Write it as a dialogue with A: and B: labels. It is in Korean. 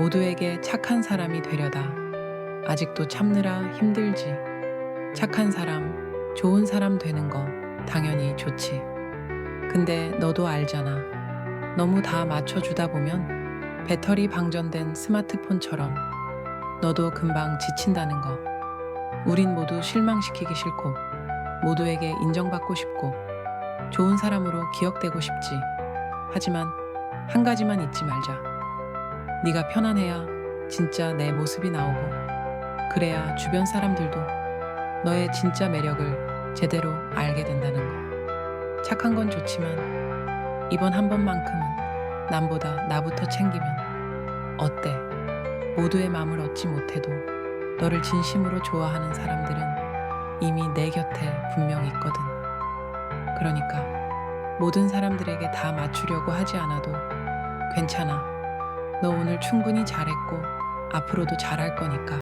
A: 모두에게 착한 사람이 되려다. 아직도 참느라 힘들지. 착한 사람, 좋은 사람 되는 거 당연히 좋지. 근데 너도 알잖아. 너무 다 맞춰주다 보면 배터리 방전된 스마트폰처럼 너도 금방 지친다는 거. 우린 모두 실망시키기 싫고 모두에게 인정받고 싶고 좋은 사람으로 기억되고 싶지. 하지만 한 가지만 잊지 말자. 네가 편안해야 진짜 내 모습이 나오고 그래야 주변 사람들도 너의 진짜 매력을 제대로 알게 된다는 거. 착한 건 좋지만 이번 한 번만큼은 남보다 나부터 챙기면 어때? 모두의 마음을 얻지 못해도 너를 진심으로 좋아하는 사람들은 이미 내 곁에 분명히 있거든. 그러니까 모든 사람들에게 다 맞추려고 하지 않아도 괜찮아. 너 오늘 충분히 잘했고 앞으로도 잘할 거니까.